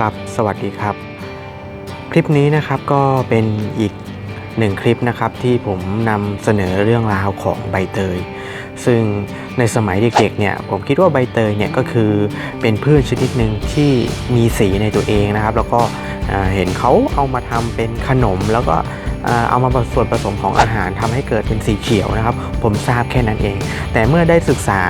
ครับ สวัสดีครับ คลิปนี้นะครับก็เป็นอีกหนึ่งคลิปนะครับที่ผมนำเสนอเรื่องราวของใบเตย ซึ่งในสมัยเด็กๆเนี่ยผมคิดว่าใบเตยเนี่ยก็คือเป็นพืชชนิดหนึ่งที่มีสีในตัวเองนะครับ แล้วก็เห็นเขาเอามาทำเป็นขนมแล้วก็เอามาสมส่วนผสมของอาหารทำให้เกิดเป็นสีเขียวนะครับ ผมทราบแค่นั้นเอง แต่เมื่อได้ศึกษา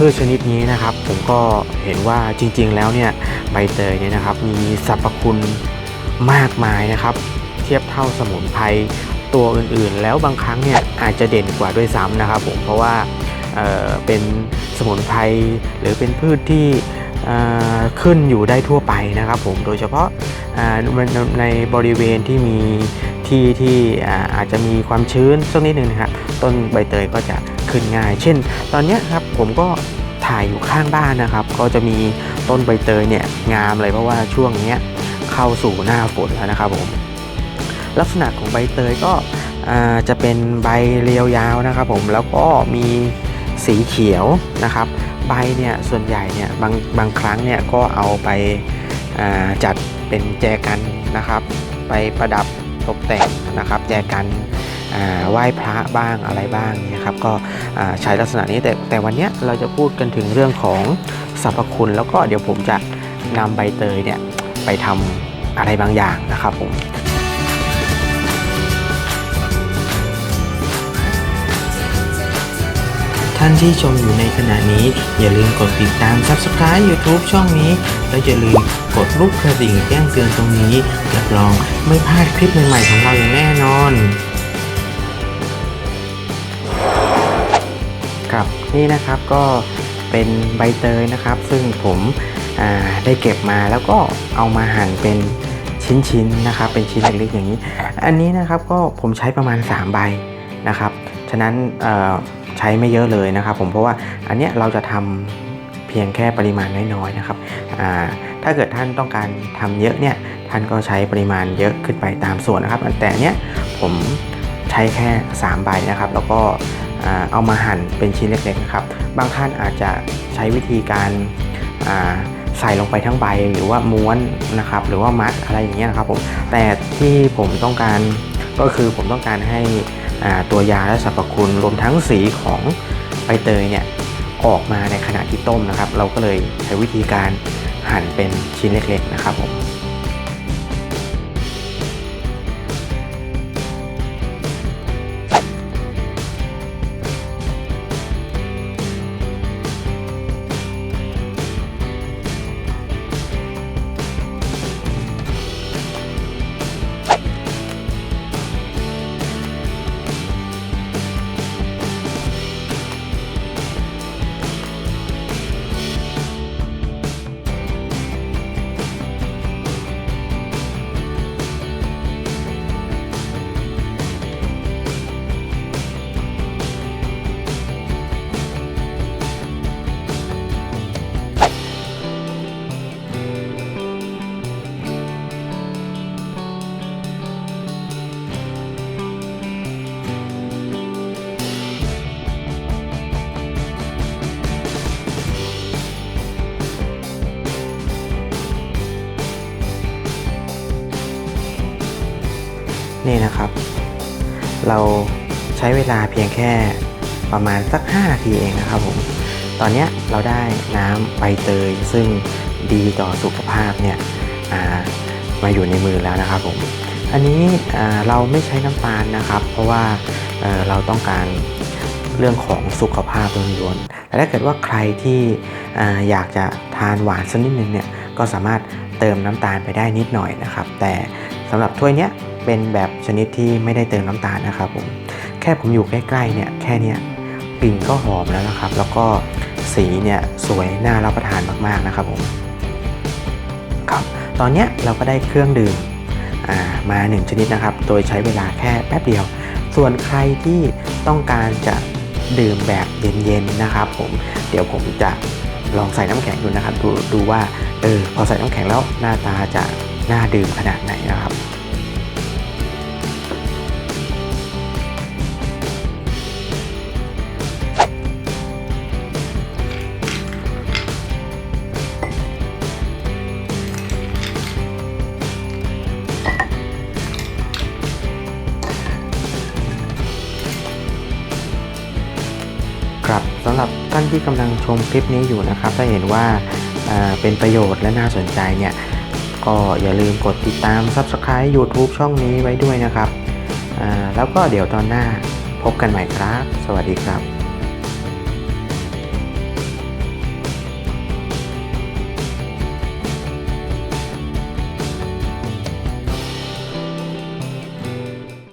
พืชชนิดนี้นะครับ ผมก็เห็นว่าจริง ๆ แล้วเนี่ยใบเตยเนี่ยนะครับ มีสรรพคุณมากมายนะครับ เทียบเท่าสมุนไพรตัวอื่นๆ แล้วบางครั้งเนี่ยอาจจะเด่นกว่าด้วยซ้ำนะครับผมเพราะว่าเเป็นสมุนไพรหรือเป็นพืชที่ขึ้นอยู่ได้ทั่วไปนะครับผมโดยเฉพาะาในบริเวณที่มีที่ที่อ่าอาจจะมีความชื้นสักนิดหนึ่งนะครับต้นใบเตยก็จะขึ้นง่าย เช่น ตอนนี้ครับ ผมก็ถ่ายอยู่ข้างบ้านนะครับ ก็จะมีต้นใบเตยเนี่ยงามเลยเพราะว่าช่วงนี้เข้าสู่หน้าฝนแล้วนะครับผมลักษณะของใบเตยก็จะเป็นใบเรียวยาวนะครับผมแล้วก็มีสีเขียวนะครับ ใบเนี่ยส่วนใหญ่เนี่ยบางบางครั้งเนี่ยก็เอาไปจัดเป็นแจกันนะครับ ไปประดับตกแต่งนะครับ แจกัน ไหว้พระบ้างอะไรบ้างเนี่ยครับก็ใช้ลักษณะนี้แต่แต่วันนี้เราจะพูดกันถึงเรื่องของสรรพคุณ แล้วก็เดี๋ยวผมจะนำใบเตยเนี่ยไปทำอะไรบางอย่างนะครับผมท่านที่ชมอยู่ในขณะนี้ อย่าลืมกดติดตาม Subscribe YouTube ช่องนี้ แล้วอย่าลืมกดรูปกระดิ่งแจ้งเตือนตรงนี้รับรองไม่พลาดคลิปใหม่ๆของเราอย่างแน่นอน ครับนี่นะครับก็เป็นใบเตยนะครับ ซึ่งผมได้เก็บมาแล้วก็เอามาหั่นเป็นชิ้นๆนะครับ เป็นชิ้นเล็กๆอย่างนี้ อันนี้นะครับก็ผมใช้ประมาณ 3 ใบนะครับ ฉะนั้นใช้ไม่เยอะเลยนะครับ ผมเพราะว่าอันเนี้ยเราจะทำเพียงแค่ปริมาณน้อยๆนะครับ ถ้าเกิดท่านต้องการทำเยอะเนี่ยท่านก็ใช้ปริมาณเยอะขึ้นไปตามส่วนนะครับ แต่อันเนี้ยผมใช้แค่ 3 ใบนะครับ แล้วก็ เอามาหั่นเป็นชิ้นเล็กๆนะครับ บางท่านอาจจะใช้วิธีการใส่ลงไปทั้งใบหรือว่าม้วนนะครับ หรือว่ามัดอะไรอย่างเงี้ยนะครับผมแต่ที่ผมต้องการก็คือผมต้องการให้ตัวยาและสรรพคุณรวมทั้งสีของใบเตยเนี่ยออกมาในขณะที่ต้มนะครับ เราก็เลยใช้วิธีการหั่นเป็นชิ้นเล็กๆนะครับผม นี่นะครับ เราใช้เวลาเพียงแค่ประมาณสัก 5 นาทีเองนะครับผมตอนนี้เราได้น้ำใบเตยซึ่งดีต่อสุขภาพเนี่ยามาอยู่ในมือแล้วนะครับผมอันนี้เราไม่ใช้น้ำตาลนะครับ เพราะว่าเเราต้องการเรื่องของสุขภาพล้วนๆแต่ถ้าเกิดว่าใครที่ออยากจะทานหวานสักนิดนึงเนี่ยก็สามารถเติมน้ำตาลไปได้นิดหน่อยนะครับ แต่ สำหรับถ้วยเนี้ยเป็นแบบชนิดที่ไม่ได้เติมน้ำตาลนะครับผมแค่ผมอยู่ใกล้ๆเนี่ยแค่เนี้ยกลิ่นก็หอมแล้วนะครับ แล้วก็สีเนี่ยสวยน่ารับประทานมากๆนะครับผมครับตอนเนี้ยเราก็ได้เครื่องดื่มมาหนึ่งชนิดนะครับ โดยใช้เวลาแค่แป๊บเดียว ส่วนใครที่ต้องการจะดื่มแบบเย็นๆนะครับผมเดี๋ยวผมจะลองใส่น้ำแข็งดูนะครับ ดูดูว่าเออพอใส่น้ำแข็งแล้วหน้าตาจะ น่าดื่มขนาดไหนนะครับ ครับสำหรับท่านที่กำลังชมคลิปนี้อยู่นะครับ ถ้าเห็นว่าเป็นประโยชน์และน่าสนใจเนี่ย ก็อย่าลืมกดติดตาม Subscribe YouTube ช่องนี้ไว้ด้วยนะครับอ่าแล้วก็เดี๋ยวตอนหน้าพบกันใหม่ครับ สวัสดีครับ